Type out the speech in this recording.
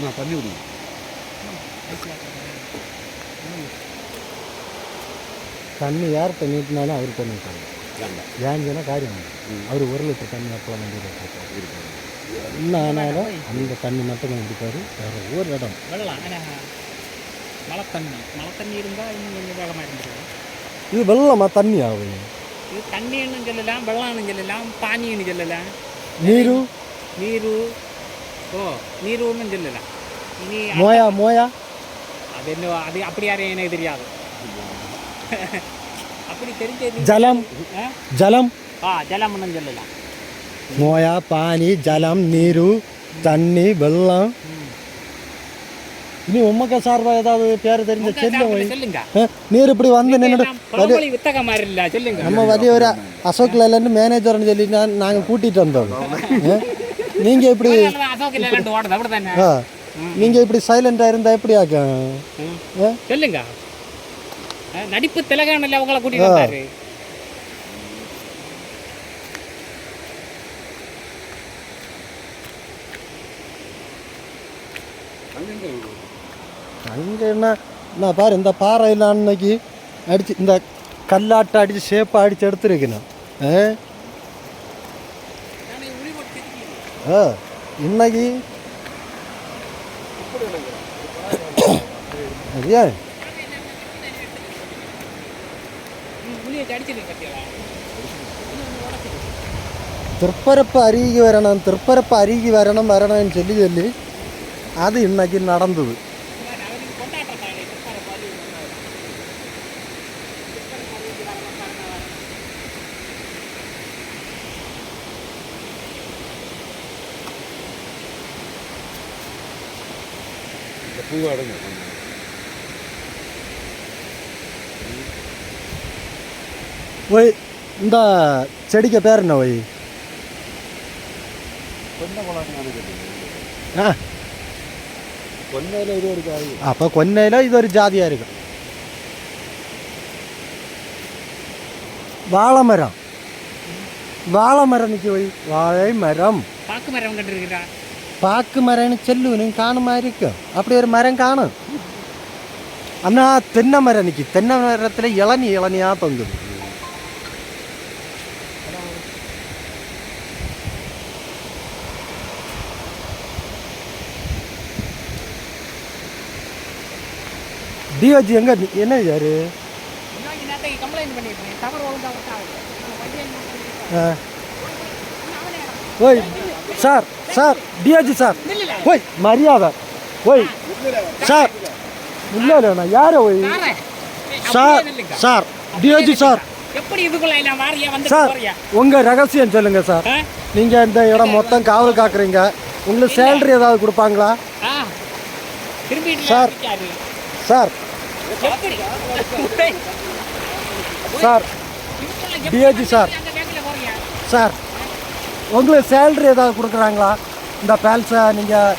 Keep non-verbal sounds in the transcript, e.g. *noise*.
நான் தண்ணி விடுங்க தண்ணி யார்கிட்ட நீட்டினாலும் அவர்கிட்ட நீட்டாங்க வேண்டாம் ஏன்னு சொன்னால் காரியம். அவர் ஒரு லிட்டர் தண்ணி அப்போ வண்டியில் வச்சுருக்காரு என்ன ஆனாலும் அந்த தண்ணி மட்டும் தான் குடிப்பாரு வேறு ஒரு இடம் வெள்ளம் மழை தண்ணி மழை தண்ணி இருந்தால் இன்னும் கொஞ்சம் வேகமாக இருந்துருக்கும் இது வெள்ளமா தண்ணி ஆகும் இது தண்ணின்னு சொல்லலாம் வெள்ளம்னு சொல்லலாம் பானின்னு சொல்லலாம் நீரு நீரு ஓ நீருன்னு சொல்லலாம் மோயா மோயா? அது என்ன அது அப்படி யாரும் எனக்கு தெரியாது. அப்படி தெரிஞ்சது ஜலம். ஜலம். ஆ ஜலம்னு சொல்லலாம் மோயா பானி ஜலம் நீரு தண்ணி வெள்ளம். இனி உமக்க சார்பா ஏதாவது பேரு தெரிஞ்ச சொல்லுங்க. நீர் இப்படி வந்து நின்று நம்ம வலிய ஒரு அசோக் லேலண்ட் மேனேஜர்னு சொல்லி நாங்க கூட்டிட்டு வந்தோம். *laughs* நீங்க இப்படி நீங்கள் இப்படி சைலண்டாக இருந்தால் எப்படி ஆகும்? சொல்லுங்க. நடிப்பு திலகானில் அவங்கள கூட்டிட்டு வந்தாரு. அங்கே என்ன? நான் பாரு இந்த பாறையில் அன்னைக்கு அடிச்சு இந்த கல்லாட்டை அடித்து ஷேப்பாக அடித்து எடுத்துருக்கணும். ஆ இன்னைக்கு ஐயா புளியை அடிச்சிருக்க பத்தியா തൃപ്പരപ്പ് അരികി വരണം തൃപ്പരപ്പ് അരികി വരണം വരണം എന്ന് ചൊല്ലി ചൊല്ലി അത് ഇന്നക്ക് നടന്നത് இந்த பூவாடுங்க ஒய் இந்த செடிக்கு பேர் என்ன ஒய் கொன்ன குழந்தைங்க கேட்டீங்க ആ கொன்னையில் இது ஒரு காய் അപ്പോൾ കൊന്നയില ഇതൊരു ജാതിയായിരിക്കും വാളമരം വാളമരം നിൽക്കി പോയി വാഴമരം பாக்கு மரம் கண்டு இருக்கிறா പാക്ക് മരം ചെല്ലുവിനും കാണുമായിരിക്കും அப்படி ഒരു മരം കാണും അന്നാ തെന്ന മരം നിൽക്കി തെന്ന മരത്തിലെ ഇളനി ഇളനിയാ തൊങ്കും டிஓஜி எங்க நி- என்ன யாரு இன்னொரு நேரத்துக்கு கம்ப்ளைண்ட் பண்ணிருக்கேன் டவர் ஒழுங்கா ஒர்க் ஆகுது நம்ம வண்டி என்ன பண்ணிருக்கோம்? ஆ. ஓய் சார் சார் டிஓஜி சார் ஓய் மரியாதை ஓய் சார் இல்லை இல்லைண்ணா யார். ஏய், sir. Sir DOG sir sir உங்கள் ரகசியம் சொல்லுங்கள் சார்? நீங்கள் இந்த இடம் மொத்தம் காவல் காக்குறீங்க உங்களுக்கு சேலரி ஏதாவது கொடுப்பாங்களா sir. Sir sir DAG sir sir உங்களுக்கு சேலரி ஏதாவது கொடுக்குறாங்களா இந்த பேல்ஸை நீங்கள்